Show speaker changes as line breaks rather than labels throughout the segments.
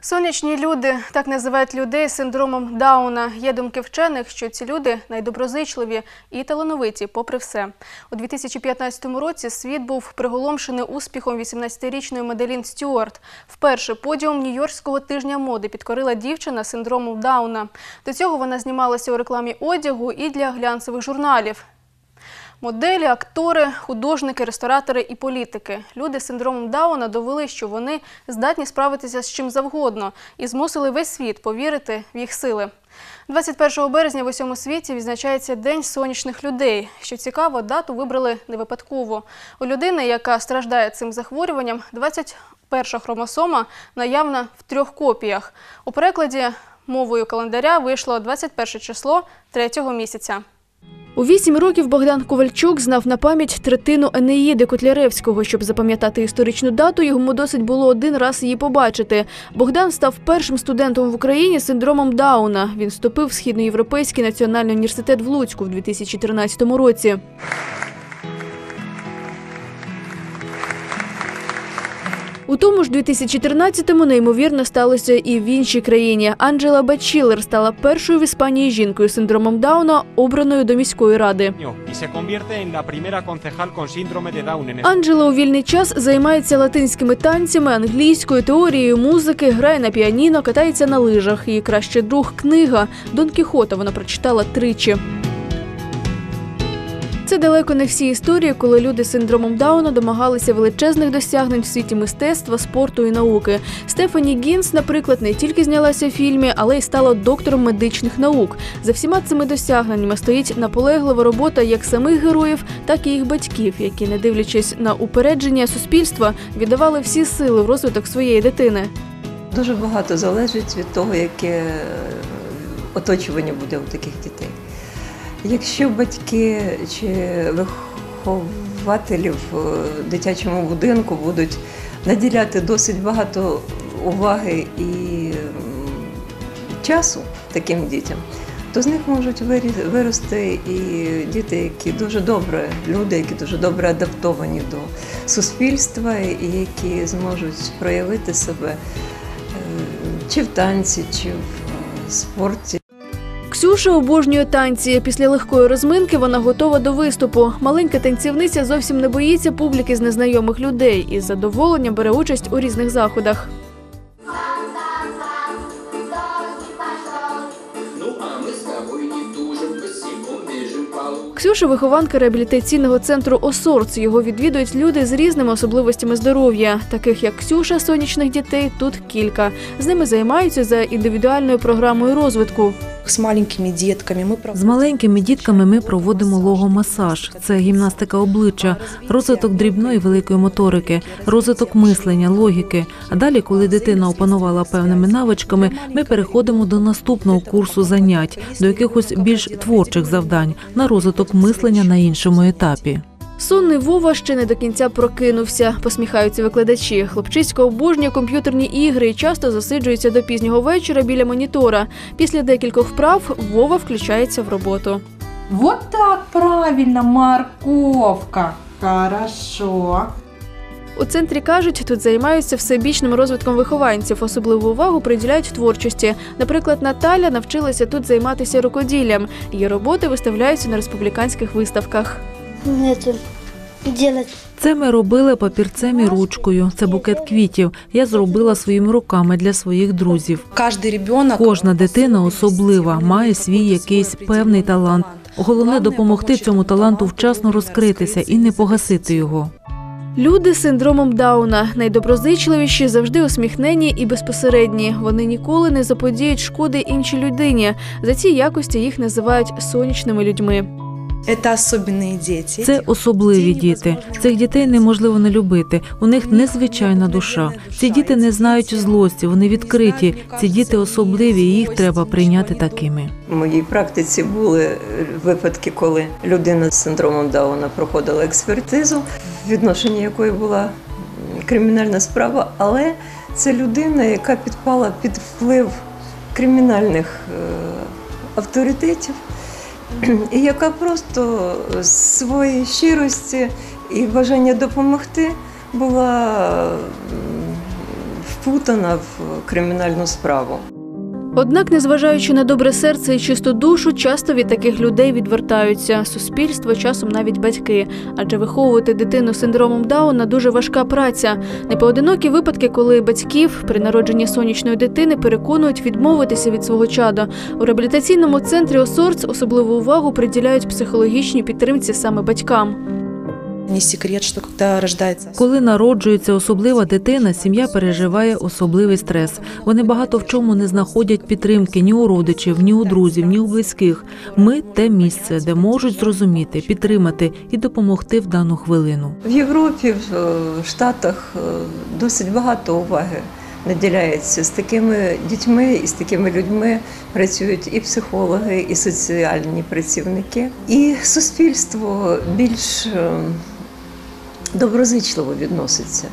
Сонячні люди так називають людей з синдромом Дауна. Є думки вчених, що ці люди найдоброзичливі і талановиті, попри все. У 2015 році світ був приголомшений успіхом 18-річної Маделін Стюарт. Вперше подіум Нью-Йоркського тижня моди підкорила дівчина з синдромом Дауна. До цього вона знімалася у рекламі одягу і для глянцевих журналів. Моделі, актори, художники, ресторатори і політики. Люди з синдромом Дауна довели, що вони здатні справитися з чим завгодно і змусили весь світ повірити в їх сили. 21 березня в усьому світі відзначається День сонячних людей. Що цікаво, дату вибрали не випадково. У людини, яка страждає цим захворюванням, 21 хромосома наявна в трьох копіях. У перекладі мовою календаря вийшло 21 число третього місяця. У вісім років Богдан Ковальчук знав на пам'ять третину Енеїди Котляревського. Щоб запам'ятати історичну дату, йому досить було один раз її побачити. Богдан став першим студентом в Україні з синдромом Дауна. Він вступив в Східноєвропейський національний університет в Луцьку в 2013 році. У тому ж 2013-му неймовірно сталося і в іншій країні. Анджела Бачілер стала першою в Іспанії жінкою з синдромом Дауна, обраною до міської ради. Анджела у вільний час займається латинськими танцями, англійською, теорією музики, грає на піаніно, катається на лижах. Її кращий друг книга Дон Кіхота вона прочитала тричі. Це далеко не всі історії, коли люди з синдромом Дауна домагалися величезних досягнень в світі мистецтва, спорту і науки. Стефані Гінс, наприклад, не тільки знялася в фільмі, але й стала доктором медичних наук. За всіма цими досягненнями стоїть наполеглива робота як самих героїв, так і їх батьків, які, не дивлячись на упередження суспільства, віддавали всі сили в розвиток своєї дитини.
Дуже багато залежить від того, яке е, оточування буде у таких дітей. Якщо батьки чи вихователі в е, дитячому будинку будуть наділяти досить багато уваги і часу таким дітям, то з них можуть вирости і діти, які дуже добре, люди, які дуже добре адаптовані до суспільства, і які зможуть проявити себе е, чи в танці, чи в е, спорті.
Ксюша обожнює танці. Після легкої розминки вона готова до виступу. Маленька танцівниця зовсім не боїться публіки з незнайомих людей і з задоволенням бере участь у різних заходах.
Ну.
Ксюша вихованка реабілітаційного центру Осорц. Його відвідують люди з різними особливостями здоров'я. Таких як Ксюша, сонячних дітей тут кілька. З ними займаються за індивідуальною програмою розвитку.
С маленькими детками мы
З маленькими дітками ми проводимо логомасаж. Це гімнастика обличчя, розвиток дрібної великої моторики, розвиток мислення, логіки. А далі, коли дитина опанувала певними навичками, ми переходимо до наступного курсу занять, до якихось більш творчих завдань на розвиток мислення на іншому етапі.
Сонний Вова ще не до кінця прокинувся. Посміхаються викладачі. Хлопчисько обожнює комп'ютерні ігри і часто засиджується до пізнього вечора біля монітора. Після декількох вправ Вова включається в роботу.
Вот так правильно, морковка. Хорошо.
У центрі кажуть, тут займаються всебічним розвитком вихованців. Особливу увагу приділяють творчості. Наприклад, Наталя навчилася тут займатися рукоділлям. Її роботи виставляються на республіканських виставках.
Это делать.
Це ми робили папірцем і ручкою. Це букет квітів. Я зробила своїми руками для своїх друзів. Кожна дитина особлива, має свій якийсь певний талант. Головне допомогти цьому таланту вчасно розкритися і не погасити його.
Люди з синдромом Дауна найдоброзичливіші, завжди усміхнені і безпосередні. Вони ніколи не заподіють шкоди іншій людині. За ці якості їх називають сонячними людьми.
Это особенные дети.
Це особливі діти. Цих дітей неможливо не любити. У них незвичайна душа. Ці діти не знають злості, вони відкриті. Ці діти особливі, і їх треба прийняти такими.
В моїй практиці були випадки, коли людина з синдромом Дауна проходила експертизу, в відношенні якої була кримінальна справа, але це людина, яка підпала під вплив кримінальних е, авторитетів, і яка просто з своєї щирості і бажання допомогти була впутана в кримінальну справу.
Однак, незважаючи на добре серце і чисту душу, часто від таких людей відвертаються суспільство, часом навіть батьки. Адже виховувати дитину з синдромом Дауна дуже важка праця. Непоодинокі випадки, коли батьків при народженні сонячної дитини переконують відмовитися від свого чада. У реабілітаційному центрі ОСОРЦ особливу увагу приділяють психологічній підтримці саме батькам.
Не секрет, что когда рождается
Коли народжується особлива дитина, сім'я переживає особливий стрес. Вони багато в чому не знаходять підтримки ні у родичів, ні у друзів, ні у близьких. Ми те місце, де можуть зрозуміти, підтримати і допомогти в дану хвилину.
В Європі, в е, Штатах е, досить багато уваги наділяється з такими дітьми і з такими людьми працюють і психологи, і соціальні працівники. І суспільство більш е, доброзичливо відноситься.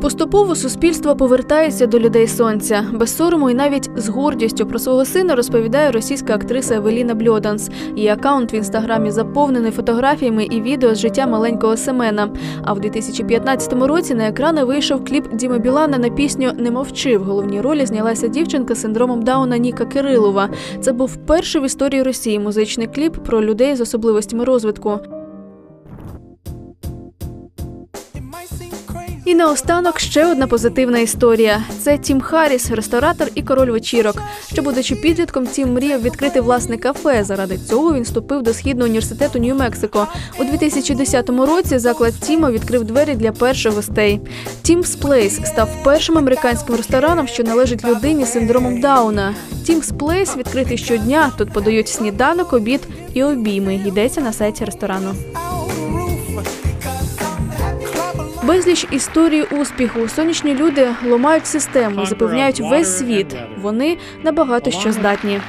Поступово суспільство повертається до людей сонця. Без сорому і навіть з гордістю про свого сина розповідає російська актриса Евеліна Бльоданс. Її акаунт в інстаграмі заповнений фотографіями і відео з життя маленького Семена. А в 2015 році на екрани вийшов кліп Діми Білана на пісню Не мовчи. В головній ролі знялася дівчинка з синдромом Дауна Ніка Кирилова. Це був перший в історії Росії музичний кліп про людей з особливостями розвитку. І наостанок ще одна позитивна історія. Це Тім Харріс, ресторатор і король вечірок. Ще будучи підлітком, Тім мріяв відкрити власне кафе. Заради цього він вступив до східного університету Нью-Мексико. У 2010 році заклад Тіма відкрив двері для перших гостей. Тім's Place став першим американським рестораном, що належить людині з синдромом Дауна. Тім's Place відкритий щодня. Тут подають сніданок, обід і обійми. Йдеться на сайті ресторану. Безліч історії успіху. Сонячні люди ламають систему, запевняють весь світ. Вони набагато що здатні.